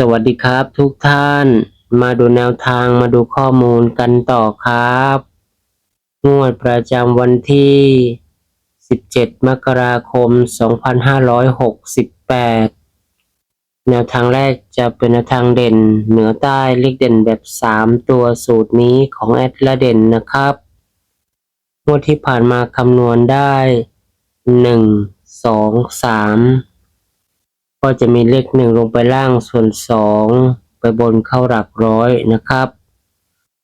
สวัสดีครับทุกท่าน มาดูแนวทางมาดูข้อมูลกันต่อครับ งวดประจำวันที่ 17 มกราคม 2568 แนวทางแรกจะเป็นแนวทางเด่น เหนือใต้เลขเด่นแบบ 3 ตัวสูตรนี้ของแอดละเด่นนะครับ งวดที่ผ่านมาคำนวณได้ 1 2 3 ก็จะมีเลขหนึ่งลงไปล่างส่วนสองไปบนเข้าหลักร้อยนะครับ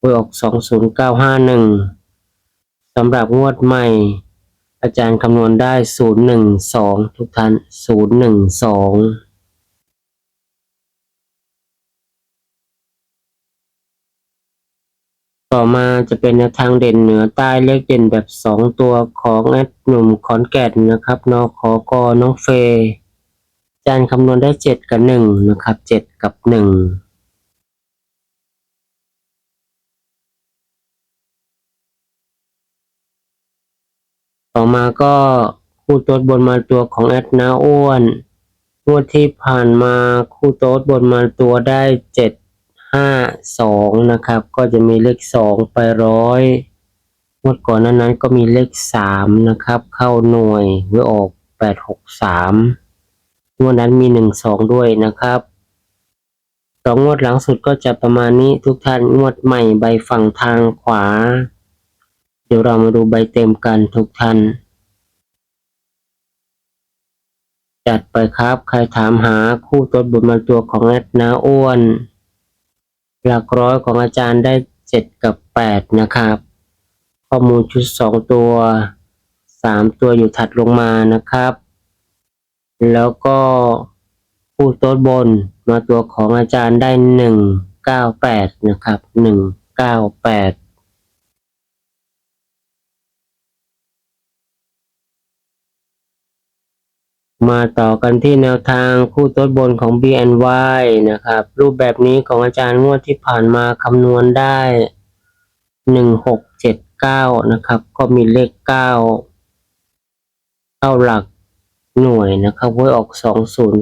หวยออกสองศูนย์เก้าห้าหนึ่งสำหรับงวดใหม่ อาจารย์คำนวณได้ศูนย์หนึ่งสองทุกท่านศูนย์หนึ่งสองต่อมาจะเป็นแนวทางเด่นเหนือใต้เลขเด่นแบบสองตัวของแอดหนุ่มขอนแก่นนะครับนอขอกอน้องเฟย์ จารย์คำนวณได้เจ็ดกับหนึ่งนะครับเจ็ดกับหนึ่งต่อมาก็คู่โต๊ดบนมาตัวของแอดนาอ้วนงวดที่ผ่านมาคู่โต๊ดบนมาตัวได้เจ็ดห้าสองนะครับ ก็จะมีเลขสองไปร้อยงวดก่อนนั้นนั้นก็มีเลขสามนะครับ เข้าหน่วยหรือออกแปดหกสาม งวดนั้นมีหนึ่งสองด้วยนะครับสองงวดหลังสุดก็จะประมาณนี้ทุกท่านงวดใหม่ใบฝั่งทางขวา เดี๋ยวเรามาดูใบเต็มกันทุกท่าน จัดไปครับใครถามหาคู่ตัวบุญมาตัวของแอดนาอ้วน หลักร้อยของอาจารย์ได้เจ็ดกับแปดนะครับ ข้อมูลชุดสองตัวสามตัวอยู่ถัดลงมานะครับ แล้วก็ผู้โต๊ดบนมาตัวของอาจารย์ได้หนึ่งเก้าแปดนะครับหนึ่งเก้าแปดมาต่อกันที่แนวทางคู่ต๊ดบนของ BNY นะครับ รูปแบบนี้ของอาจารย์งวดที่ผ่านมาคำนวณได้หนึ่งหกเจ็ดเก้านะครับ ก็มีเลขเก้าเข้าหลัก หน่วยนะครับหวยออก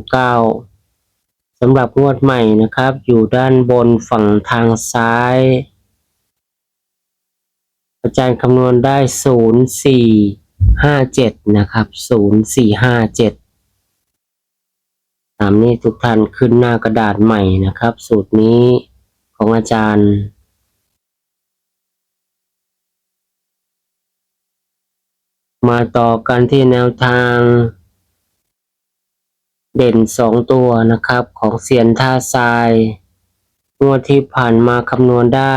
209สำหรับงวดใหม่นะครับ อยู่ด้านบนฝั่งทางซ้าย อาจารย์คำนวณได้ 0457 นะครับ 0457ตามนี้ทุกท่านขึ้นหน้ากระดาษใหม่นะครับ สูตรนี้ของอาจารย์ มาต่อกันที่แนวทาง เด่นสองตัวนะครับของเซียนท่าทรายงวดที่ผ่านมาคำนวณได้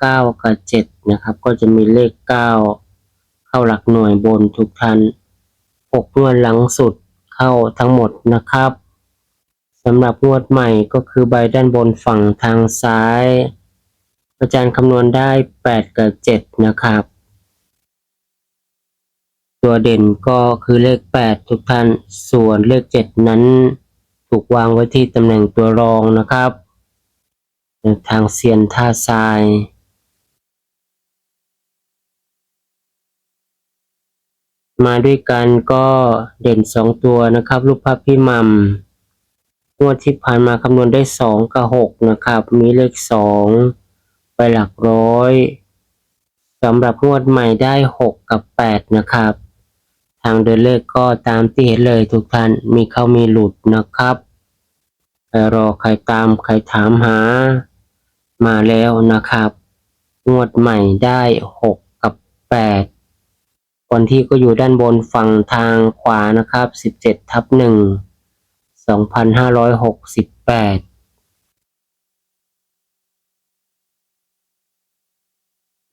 เก้ากับเจ็ดนะครับ ก็จะมีเลขเก้าเข้าหลักหน่วยบนทุกท่านหกงวดหลังสุดเข้าทั้งหมดนะครับสำหรับงวดใหม่ก็คือใบด้านบนฝั่งทางซ้าย อาจารย์คำนวณได้แปดกับเจ็ดนะครับ ตัวเด่นก็คือเลข 8 ทุกท่าน ส่วนเลข 7 นั้นถูกวางไว้ที่ตำแหน่งตัวรองนะครับ ทางเซียนท่าทรายมาด้วยกันก็เด่น 2 ตัวนะครับ รูปภาพพี่มัมงวดที่ผ่านมาคำนวณได้ 2 กับ 6 นะครับ มีเลข 2 ไปหลักร้อยสำหรับงวดใหม่ได้ 6 กับ 8 นะครับ ทางเดินเลขก็ตามที่เห็นเลยทุกท่านมีเข้ามีหลุดนะครับใครรอใครตามใครถามหา มาแล้วนะครับ งวดใหม่ได้ 6 กับ 8 คนที่ก็อยู่ด้านบนฝั่งทางขวานะครับ 17 ทับ 1 2568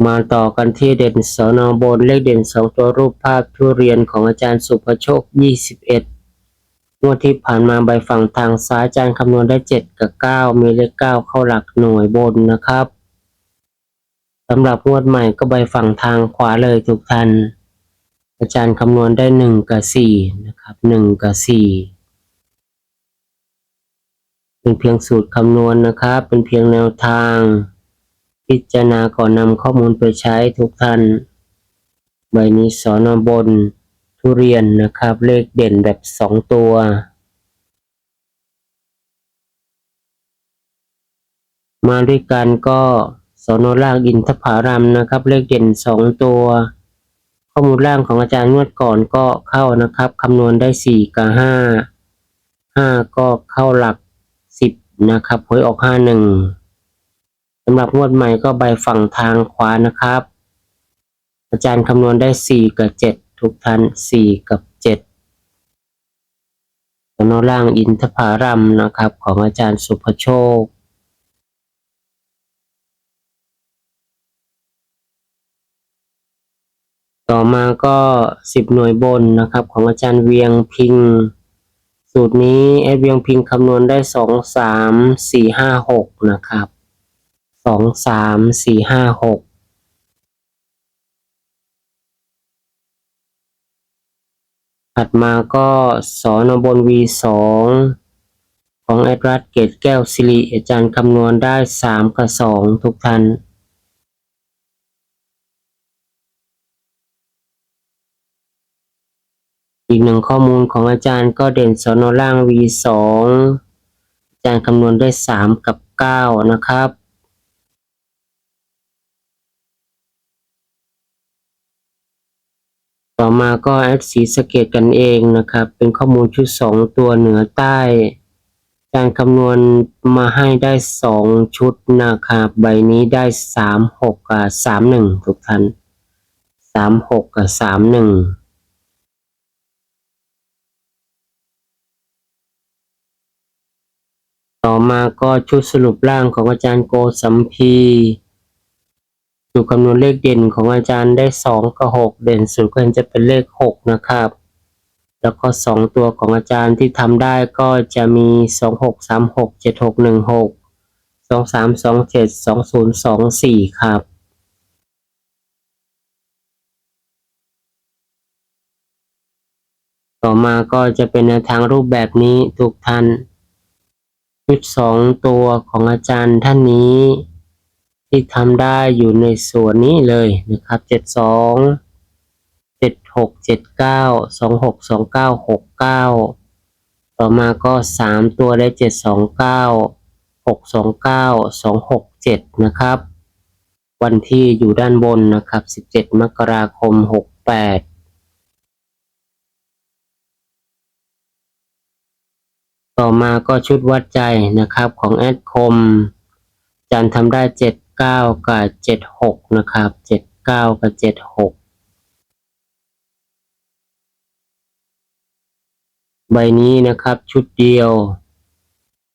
มาต่อกันที่เด่นสอนอบนเลขเด่นสองตัวรูปภาพทุเรียนของอาจารย์สุภโชค 21งวดที่ผ่านมาใบฝั่งทางซ้ายอาจารย์คำนวณได้เจ็ดกับเก้ามีเลขเก้าเข้าหลักหน่วยบนนะครับสำหรับงวดใหม่ก็ใบฝั่งทางขวาเลยทุกท่านอาจารย์คำนวณได้หนึ่งกับสี่นะครับหนึ่งกับสี่เป็นเพียงสูตรคำนวณนะครับ เป็นเพียงแนวทาง พิจารณาก่อนนำข้อมูลไปใช้ทุกท่าน ใบนี้สอนอบน ทุเรียนนะครับ เลขเด่นแบบสองตัว มาด้วยกันก็สอนอล่างอินทผารัมนะครับ เลขเด่นสองตัว ข้อมูลล่างของอาจารย์งวดก่อนก็เข้านะครับคำนวณได้สี่กับห้าห้าก็เข้าหลักสิบนะครับหวยออกห้าหนึ่งำหรับงวดใหม่ก็ใบฝั่งทางขวานะครับ อาจารย์คำนวณได้สี่กับเจ็ดทุกท่านสี่กับเจ็ดสนอล่างอินทผารัมนะครับ ของอาจารย์สุภโชคต่อมาก็สิบหน่วยบนนะครับ ของอาจารย์เวียงพิง สูตรนี้แอดเวียงพิงคำนวณได้สองสามสี่ห้าหกนะครับ องสามสี่ห้าหกถัดมาก็สอนบน V2 ของแอดรัสเกตแก้วสิริอาจารย์คำนวณได้สามกับสองทุกท่านอีกหนึ่งข้อมูลของอาจารย์ก็เด่นสอนล่าง V2 อาจารย์คำนวณได้สามกับเก้านะครับ ต่อมาก็แอดสีสเกตกันเองนะครับ เป็นข้อมูลชุดสองตัวเหนือใต้การคำนวณมาให้ได้สองชุดนะครับใบนี้ได้สามหกกับสามหนึ่งทุกท่านสามหกกับสามหนึ่งต่อมาก็ชุดสรุปร่างของอาจารย์โกสัมพี ตรคำนวณเลขเด่นของอาจารย์ได้สองกับหกเด่นสุดก็จะเป็นเลขหกนะครับ แล้วก็สองตัวของอาจารย์ที่ทำได้ก็จะมีสองหกสามหกเจ็ดหกหนึ่งหกสองสามสองเจ็ดสองศูนย์สองสี่ครับต่อมาก็จะเป็นแนวทางรูปแบบนี้ทุกท่านชุดสองตัวของอาจารย์ท่านนี้ ที่ทำได้อยู่ในส่วนนี้เลยนะครับเจ็ดสองเจ็ดหกเจ็ดเก้าสองหกสองเก้าหกเก้าต่อมาก็สามตัวได้เจ็ดสองเก้าหกสองเก้าสองหกเจ็ดนะครับ วันที่อยู่ด้านบนนะครับสิบเจ็ดมกราคมหกแปดต่อมาก็ชุดวัดใจนะครับของแอดคมจารย์ทำได้เจ็ด เก้ากับเจ็ดหกนะครับเจ็ดเก้ากับเจ็ดหกใบนี้นะครับชุดเดียว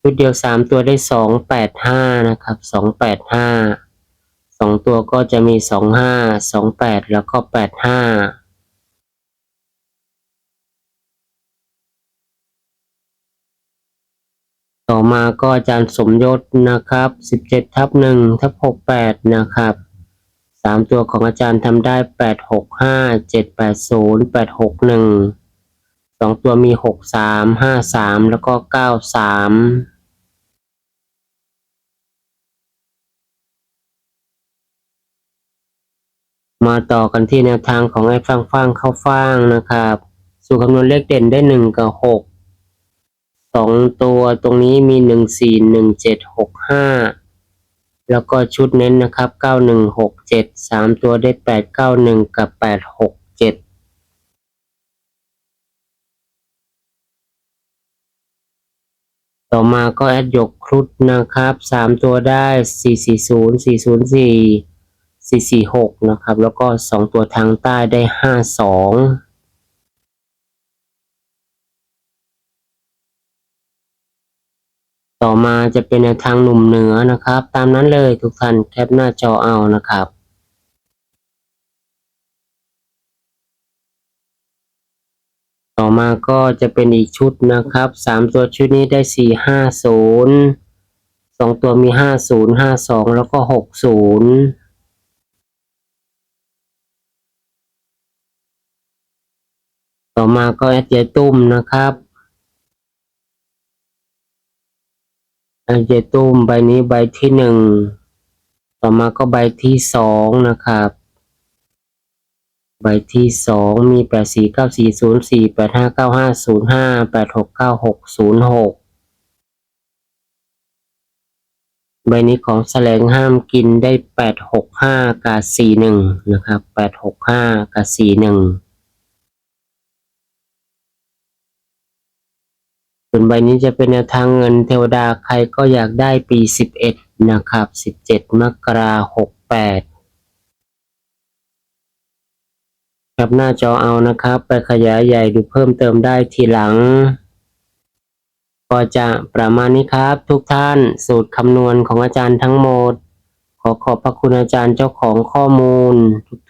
ชุดเดียวสามตัวได้สองแปดห้านะครับสองแปดห้าสองตัวก็จะมีสองห้าสองแปดแล้วก็แปดห้า ต่อมาก็อาจารย์สมยศนะครับสิบเจ็ดทับหนึ่งทับหกแปดนะครับสามตัวของอาจารย์ทำได้แปดหกห้าเจ็ดแปดศูนย์แปดหกหนึ่งสองตัวมีหกสามห้าสามแล้วก็เก้าสามมาต่อกันที่แนวทางของไอ้ฟังฟังเข้าฟังนะครับ สู่คำนวณเลขเด่นได้หนึ่งกับหก สองตัวตรงนี้มีหนึ่งสี่หนึ่งเจ็ดหกห้าแล้วก็ชุดเน้นนะครับเก้าหนึ่งหกเจ็ดสามตัวได้แปดเก้าหนึ่งกับแปดหกเจ็ดต่อมาก็แอดยกครุฑนะครับสามตัวได้สี่สี่ศูนย์สี่ศูนย์สี่สี่สี่หกนะครับ แล้วก็สองตัวทางใต้ได้ห้าสอง ต่อมาจะเป็นแนวทางหนุ่มเหนือนะครับ ตามนั้นเลยทุกท่านแคปหน้าจอเอานะครับต่อมาก็จะเป็นอีกชุดนะครับสามตัวชุดนี้ได้สี่ห้าศูนย์สองตัวมีห้าศูนย์ห้าสองแล้วก็หกศูนย์ต่อมาก็แอดเจตุ้มนะครับ แอเจตุ้มใบนี้ใบที่หนึ่ง ต่อมาก็ใบที่สองนะครับ ใบที่สองมีแปดสี่เก้าสี่ศูนย์สี่แปดห้าเก้าห้าศูนย์ห้าแปดหกเก้าหกศูนย์หกใบนี้ของแสลงห้ามกินได้แปดหกห้ากาสี่หนึ่งนะครับแปดหกห้ากาสี่หนึ่ง ส่วนใบนี้จะเป็นแนวทางเงินเทวดาใครก็อยากได้ปีสิบเอ็ดนะครับสิบเจ็ดมกราหกแปดครับหน้าจอเอานะครับ ไปขยายใหญ่ดูเพิ่มเติมได้ทีหลัง ก็จะประมาณนี้ครับทุกท่านสูตรคำนวณของอาจารย์ทั้งหมด ขอขอบพระคุณอาจารย์เจ้าของข้อมูล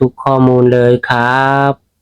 ทุกๆข้อมูลเลยครับ